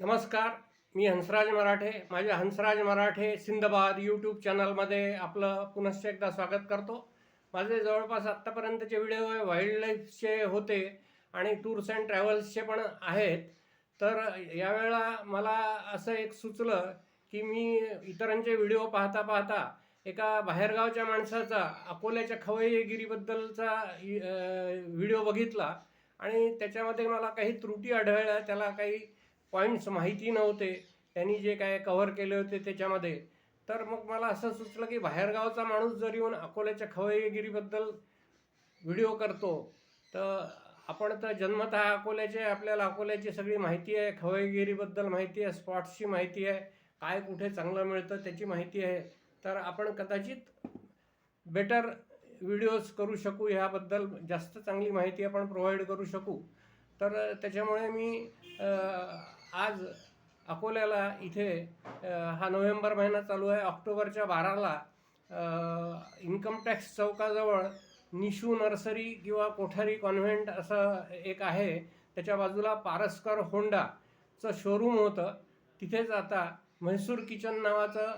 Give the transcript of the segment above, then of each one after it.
नमस्कार मी हंसराज मराठे. माझ्या हंसराज मराठे Sinbad YouTube चॅनलमध्ये आपलं पुनश्च एकदा स्वागत करतो. माझे जवळपास आत्तापर्यंतचे व्हिडिओ वाईल्ड लाईफचे होते आणि टूर्स अँड ट्रॅव्हल्सचे पण आहेत. तर यावेळेला मला असं एक सुचलं की मी इतरांचे व्हिडिओ पाहता पाहता एका बाहेरगावच्या माणसाचा अकोल्याच्या खवय्यगिरीबद्दलचा व्हिडिओ बघितला आणि त्याच्यामध्ये मला काही त्रुटी आढळल्या त्याला काही पॉईंट्स माहिती नव्हते. त्यांनी जे काय कव्हर केले होते त्याच्यामध्ये. तर मग मला असं सुचलं की बाहेरगावचा माणूस जर येऊन अकोल्याच्या खवय्यगिरीबद्दल व्हिडिओ करतो तर आपण तर जन्मतः अकोल्याचे आपल्याला अकोल्याची सगळी माहिती आहे खवय्यगिरीबद्दल माहिती आहे स्पॉट्सची माहिती आहे काय कुठे चांगलं मिळतं त्याची माहिती आहे. तर आपण कदाचित बेटर व्हिडिओज करू शकू ह्याबद्दल जास्त चांगली माहिती आपण प्रोव्हाइड करू शकू. तर त्याच्यामुळे मी आज अकोल्याला इथे हा नोव्हेंबर महिना चालू आहे. ऑक्टोबरच्या बाराला इन्कम टॅक्स चौकाजवळ निशू नर्सरी किंवा कोठारी कॉन्व्हेंट असं एक आहे. त्याच्या बाजूला पारस्कर होंडाचं शोरूम होतं. तिथेच आता म्हैसूर किचन नावाचं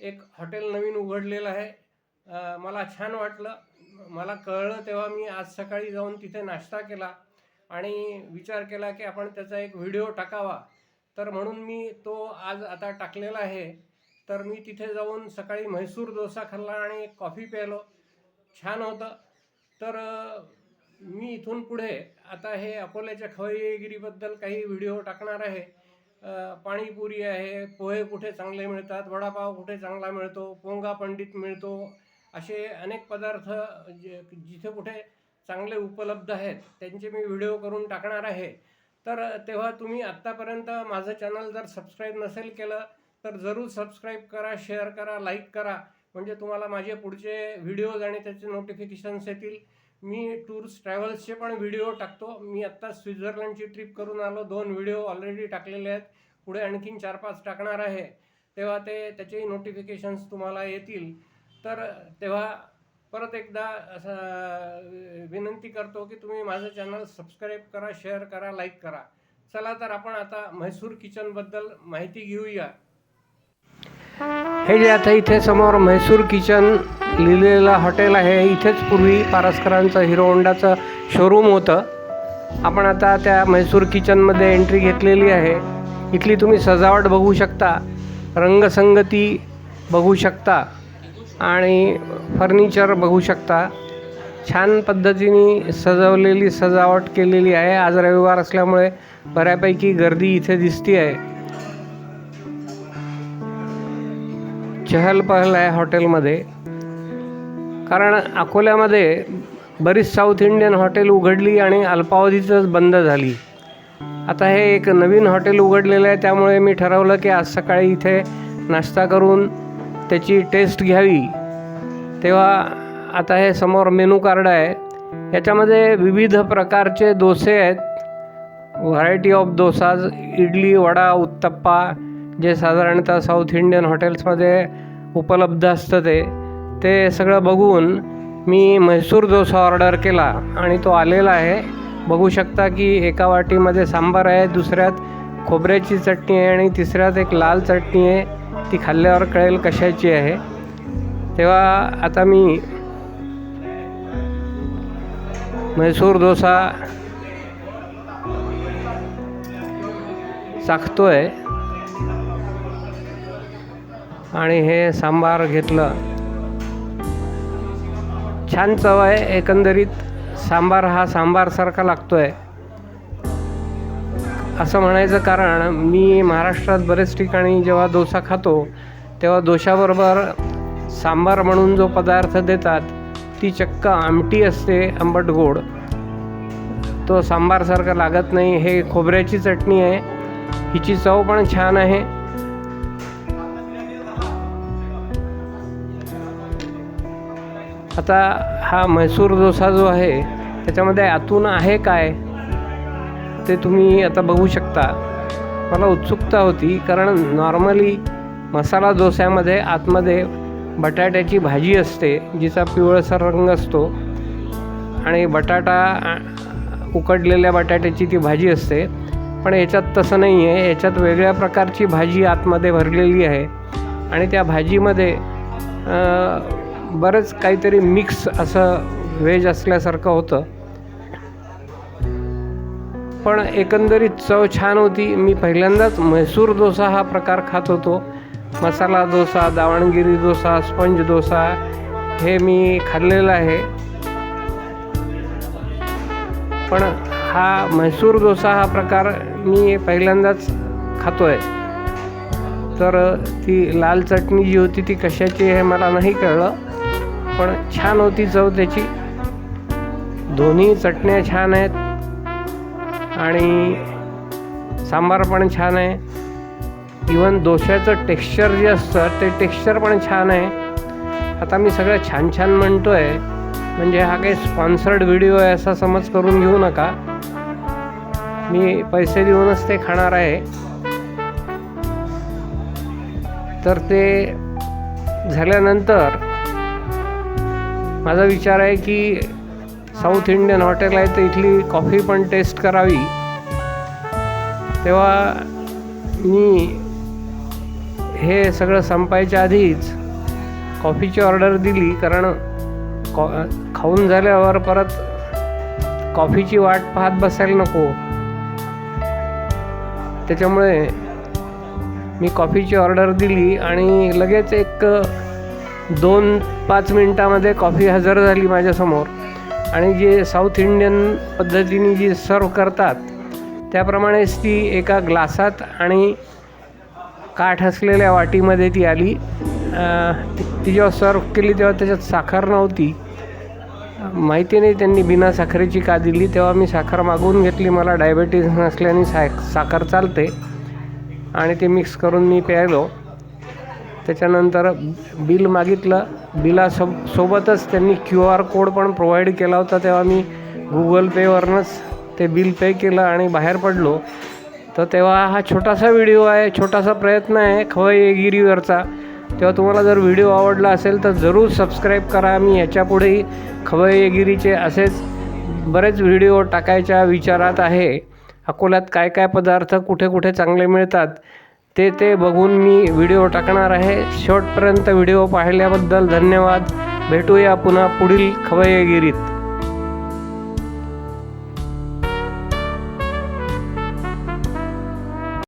एक हॉटेल नवीन उघडलेलं आहे. मला छान वाटलं. मला कळलं तेव्हा मी आज सकाळी जाऊन तिथे नाश्ता केला आणि विचार केला की आपण त्याचा एक व्हिडिओ टाकावा. तर म्हणून मी तो आज आता टाकलेला आहे. तर मी तिथे जाऊन सकाळी म्हैसूर डोसा खाल्ला आणि कॉफी प्यायलो छान होतं. तर मी इथून पुढे आता हे अकोल्याच्या खवयगिरीबद्दल काही व्हिडिओ टाकणार आहे. पाणीपुरी आहे पोहे कुठे चांगले मिळतात वडापाव कुठे चांगला मिळतो पोंगा पंडित मिळतो असे अनेक पदार्थ जे जिथे कुठे चांगले उपलब्ध आहेत त्यांचे मी व्हिडिओ करून टाकणार आहे. तर तेव्हा तुम्ही आत्तापर्यंत माझं चॅनल जर सबस्क्राईब नसेल केलं तर जरूर सबस्क्राईब करा शेअर करा लाईक करा. म्हणजे तुम्हाला माझे पुढचे व्हिडिओज आणि त्याचे नोटिफिकेशन्स येतील. मी टूर्स ट्रॅव्हल्सचे पण व्हिडिओ टाकतो. मी आत्ता स्वित्झर्लंडची ट्रिप करून आलो. दोन व्हिडिओ ऑलरेडी टाकलेले आहेत. पुढे आणखीन चार पाच टाकणार आहे. तेव्हा ते त्याचेही नोटिफिकेशन्स तुम्हाला येतील. तर तेव्हा परत एकदा असं विनंती करतो की तुम्ही माझं चॅनल सबस्क्राईब करा शेअर करा लाईक करा. चला तर आपण आता म्हैसूर किचनबद्दल माहिती घेऊया. हे जे आता इथे समोर म्हैसूर किचन लिहिलेलं हॉटेल आहे इथेच पूर्वी पारस्करांचं हिरो होंडाचं शोरूम होतं. आपण आता त्या म्हैसूर किचनमध्ये एंट्री घेतलेली आहे. इथली तुम्ही सजावट बघू शकता रंगसंगती बघू शकता. आणि फर्निचर बघू शकता. छान पद्धतीने सजवलेली सजावट केलेली आहे. आज रविवार असल्यामुळे बऱ्यापैकी गर्दी इथे दिसती आहे. चहलपहल आहे हॉटेलमध्ये. कारण अकोल्यामध्ये बरीच साऊथ इंडियन हॉटेल उघडली आणि अल्पावधीतच बंद झाली. आता हे एक नवीन हॉटेल उघडलेलं आहे. त्यामुळे मी ठरवलं की आज सकाळी इथे नाश्ता करून त्याची टेस्ट घ्यावी. तेव्हा आता हे समोर मेनू कार्ड आहे. याच्यामध्ये विविध प्रकारचे डोसे आहेत. व्हरायटी ऑफ डोसाज इडली वडा उत्तप्पा जे साधारणतः साऊथ इंडियन हॉटेल्समध्ये उपलब्ध असतं ते. ते सगळं बघून मी म्हैसूर डोसा ऑर्डर केला आणि तो आलेला आहे. बघू शकता की एका वाटीमध्ये सांबार आहे दुसऱ्यात खोबऱ्याची चटणी आहे आणि तिसऱ्यात एक लाल चटणी आहे. ती खाल्ल्यावर कळेल कशाची आहे. तेव्हा आता मी म्हैसूर डोसा आहे आणि हे सांबार घेतलं. छान चव आहे. एकंदरीत सांबार हा सांबारसारखा लागतो आहे असं म्हणायचं कारण मी महाराष्ट्रात बरेच ठिकाणी जेव्हा डोसा खातो तेव्हा डोशाबरोबर सांबार म्हणून जो पदार्थ देतात ती चक्क आमटी असते आंबट गोड. तो सांबारसारखा लागत नाही हे खोबऱ्याची चटणी आहे हिची चव पण छान आहे. आता हा म्हैसूर डोसा जो आहे त्याच्यामध्ये आतून आहे काय? ते तुम्ही आता बघू शकता. मला उत्सुकता होती कारण नॉर्मली मसाला डोस्यामध्ये आतमध्ये बटाट्याची भाजी असते जिचा पिवळसर रंग असतो. आणि बटाटा उकडलेल्या बटाट्याची ती भाजी असते. पण याच्यात तसं नाही आहे याच्यात वेगळ्या प्रकारची भाजी आतमध्ये भरलेली आहे. आणि त्या भाजीमध्ये बरंच काहीतरी मिक्स असं व्हेज असल्यासारखं होतं. पण एकंदरीत चव छान होती. मी पहिल्यांदाच म्हैसूर डोसा हा प्रकार खात होतो. मसाला डोसा दावणगिरी डोसा स्पंज डोसा हे मी खाल्लेलं आहे. पण हा म्हैसूर डोसा हा प्रकार मी पहिल्यांदाच खातो आहे तर ती लाल चटणी जी होती ती कशाची हे मला नाही कळलं. पण छान होती चव त्याची. दोन्ही चटण्या छान आहेत. आणि सांबार पण छान आहे. इवन दोश्याचं टेक्स्चर जे असतं ते टेक्स्चर पण छान आहे. आता मी सगळं छान छान म्हणतो आहे म्हणजे हा काही स्पॉन्सर्ड व्हिडिओ आहे असा समज करून घेऊ नका. मी पैसे देऊनच ते खाणार आहे. तर ते झाल्यानंतर माझा विचार आहे की साऊथ इंडियन हॉटेल आहे तर इथली कॉफी पण टेस्ट करावी. तेव्हा मी हे सगळं संपायच्या आधीच कॉफीची ऑर्डर दिली कारण कॉ खाऊन झाल्यावर परत कॉफीची वाट पाहत बसायला नको. त्याच्यामुळे मी कॉफीची ऑर्डर दिली आणि लगेच एक दोन पाच मिनटामध्ये कॉफी हजर झाली माझ्यासमोर. आणि जे साऊथ इंडियन पद्धतीने जी सर्व करतात त्याप्रमाणेच ती एका ग्लासात आणि काठ असलेल्या वाटीमध्ये ती आली. ती जेव्हा सर्व केली तेव्हा त्याच्यात साखर नव्हती. माहिती नाही त्यांनी बिना साखरेची का दिली तेव्हा मी साखर मागवून घेतली. मला डायबेटीस नसल्याने सा साखर चालते. आणि ते मिक्स करून मी प्यायलो. त्याच्यानंतर बिल मागितलं. बिलासो सोबतच त्यांनी क्यू आर कोड पण प्रोव्हाइड केला होता तेव्हा मी गुगल पेवरनंच ते बिल पे केलं आणि बाहेर पडलो. तर तेव्हा हा छोटासा व्हिडिओ आहे छोटासा प्रयत्न आहे खवयगिरीवरचा तेव्हा तुम्हाला जर व्हिडिओ आवडला असेल तर जरूर सबस्क्राईब करा. मी याच्यापुढेही खवयगिरीचे असेच बरेच व्हिडिओ टाकायच्या विचारात आहे. अकोल्यात काय काय पदार्थ कुठे कुठे चांगले मिळतात? ते ते बघून मी व्हिडिओ टाकणार आहे. शेवटपर्यंत व्हिडिओ पाहिल्याबद्दल धन्यवाद. भेटूया पुन्हा पुढील खवयगिरीत